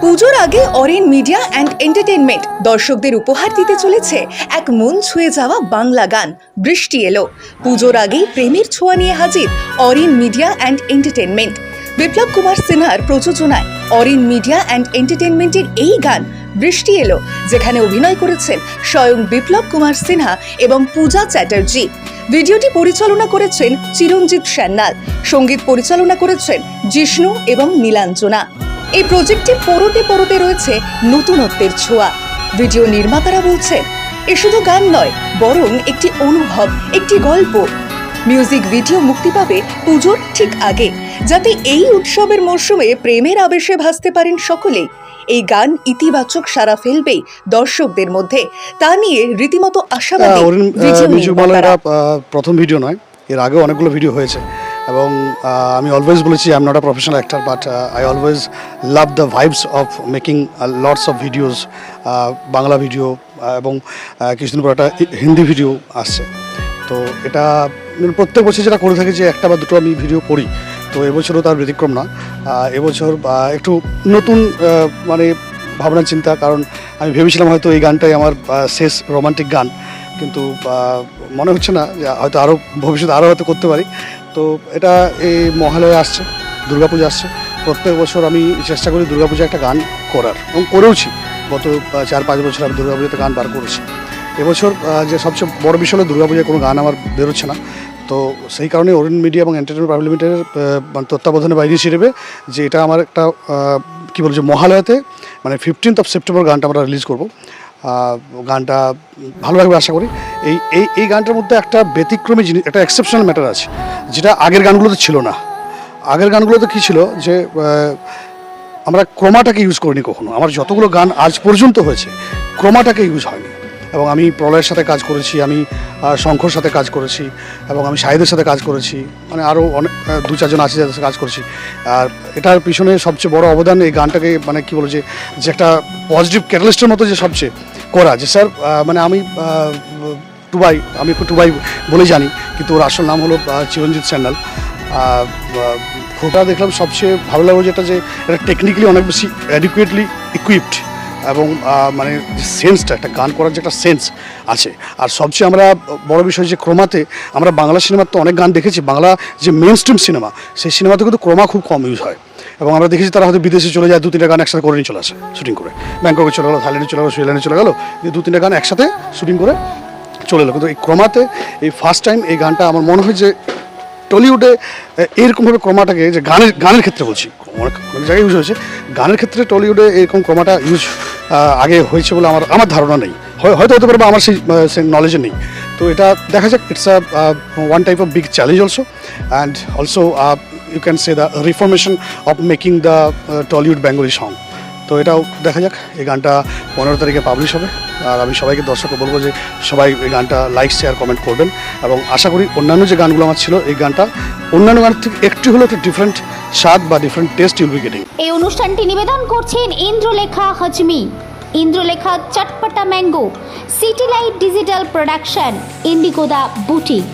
পুজোর আগে অরেন media and entertainment দর্শকদের উপহার দিতে চলেছে এক মন ছুঁয়ে যাওয়া বাংলা গান, বৃষ্টি এলো। পুজোর আগেই প্রেমের ছোঁয়া নিয়ে হাজির Arin media and entertainment Biplab Kumar সিনহার প্রযোজনায় অরিন মিডিয়া অ্যান্ড এন্টারটেনমেন্টের এই গান বৃষ্টি এলো, যেখানে অভিনয় করেছেন স্বয়ং বিপ্লব কুমার সিনহা এবং পূজা চ্যাটার্জি। ভিডিওটি পরিচালনা করেছেন চিরঞ্জিত সান্যাল, সংগীত পরিচালনা করেছেন জিষ্ণু এবং নীলাঞ্জনা। এই প্রজেক্টটি পরতে পরতে রয়েছে নতুনত্বের ছোঁয়া। ভিডিও নির্মাতারা বলছেন, এ শুধু গান নয়, বরং একটি অনুভব, একটি গল্প। মিউজিক ভিডিও মুক্তি পাবে পুজোর ঠিক আগে। যাতে এই উৎসবের মরশুমে প্রেমের আবেশে ভাসতে পারেন সকলেই এই গান ইতিবাচক সারা ফেলবে দর্শকদের মধ্যে। তা নিয়ে রীতিমতো আশাবাদী মিউজিক প্রথম ভিডিও নয় এর আগেও অনেকগুলো ভিডিও হয়েছে। এবং আমি অলওয়েজ বলেছি I am not a professional actor but I always love the vibes of making lots of videos Bangla video এবং কিছুদিন পর একটা হিন্দি ভিডিও আসছে। তো এটা প্রত্যেক বছর যেটা করে থাকি যে একটা বা দুটো আমি ভিডিও করি। তো এবছরও তার ব্যতিক্রম না। এবছর একটু নতুন মানে ভাবনা, চিন্তা, কারণ আমি ভেবেছিলাম হয়তো এই গানটাই আমার শেষ রোমান্টিক গান। কিন্তু মনে হচ্ছে না যে হয়তো আরও ভবিষ্যতে আরও হয়তো করতে পারি। তো এটা এই মহালয়ে আসছে, দুর্গাপূজা আসছে। প্রত্যেক বছর আমি চেষ্টা করি দুর্গাপূজা একটা গান করার। এবং করেওছি। গত চার, পাঁচ বছর আমি দুর্গাপূজাতে গান বার করেছি। এবছর যে সবচেয়ে বড় বিষয় হলো দুর্গাপূজায় কোনো গান আমার বেরোচ্ছে না। তো সেই কারণে অরুণ মিডিয়া এবং এন্টারটেনমেন্ট প্রাইভেট লিমিটেডের মানে তত্ত্বাবধানে বাইরে হিসেবে যে এটা আমার একটা কী বলছে মহালয়াতে মানে ফিফটিন্থ অফ সেপ্টেম্বর গানটা আমরা রিলিজ করব। গানটা ভালো লাগবে আশা করি। এই এই এই গানটার মধ্যে একটা ব্যতিক্রমী জিনিস, একটা এক্সেপশনাল ম্যাটার আছে, যেটা আগের গানগুলোতে ছিল না। আগের গানগুলোতে কী ছিল যে আমরা ক্রোমাটাকে ইউজ করিনি কখনো। আমার যতগুলো গান আজ পর্যন্ত হয়েছে, ক্রোমাটাকে ইউজ হয়নি। এবং আমি প্রলয়ের সাথে কাজ করেছি, আমি আহ, শঙ্খর সাথে কাজ করেছি এবং আমি শাহিদের সাথে কাজ করেছি। মানে আরও অনেক দু চারজন আছে যাদের সাথে কাজ করেছি। আর এটার পিছনে সবচেয়ে বড় অবদান এই গানটাকে মানে কি বলে যে যে একটা পজিটিভ ক্যাটালিস্টের মতো যে সবচেয়ে করা। যে স্যার মানে আমি টুবাই আমি একটু টুবাই বলে জানি কিন্তু ওর আসল নাম হলো চিরঞ্জিত স্যান্ডাল। ফোটা দেখলাম সবচেয়ে ভালো লাগল যেটা যে এটা টেকনিক্যালি অনেক বেশি অ্যাডিকুয়েটলি ইকুইপড এবং মানে সেন্সটা একটা গান করার যে একটা সেন্স আছে। আর সবচেয়ে আমরা বড় বিষয় যে ক্রোমাতে আমরা বাংলা সিনেমার তো অনেক গান দেখেছি, বাংলা যে মেন স্ট্রিম সিনেমা সেই সিনেমাতে কিন্তু ক্রোমা খুব কম ইউজ হয়। এবং আমরা দেখেছি তারা হয়তো বিদেশে চলে যায় দু তিনটা গান একসাথে করে নিয়ে চলে আসে শুটিং করে। ব্যাংককে চলে গেলো, থাইল্যান্ডে চলে গেলো, সুইজারল্যান্ডে চলে গেলো দু তিনটা গান একসাথে শুটিং করে চলে এলো। কিন্তু এই ক্রোমাতে, এই ফার্স্ট টাইম এই গানটা আমার মনে হয় যে টলিউডে এরকমভাবে ক্রমাটাকে যে গানের গানের ক্ষেত্রে বলছি অনেক অনেক জায়গায় ইউজ হয়েছে, গানের ক্ষেত্রে টলিউডে এরকম ক্রমাটা ইউজ আগে হয়েছে বলে আমার আমার ধারণা নেই। হয়- হয়তো হতে পারে বা আমার সেই নলেজে নেই। তো এটা দেখা যাক it's a one type of big challenge also and also you can say the reformation of making the Tollywood Bengali song তো এটাও দেখা যাক, এই গানটা পনেরো তারিখে পাবলিশ হবে। আর আমি সবাইকে, দর্শককে বলব যে সবাই এই গানটা লাইক শেয়ার কমেন্ট করবেন। এবং আশা করি অন্যান্য যে গানগুলো আমার ছিল, এই গানটা অন্যান্য গানের থেকে একটু হলেও একটু ডিফারেন্ট স্বাদ বা different taste you'll be getting এই অনুষ্ঠানটি নিবেদন করছেন Indralekha Hajmi. Indralekha chatpata mango city light digital production ইন্ডিগোদা boutique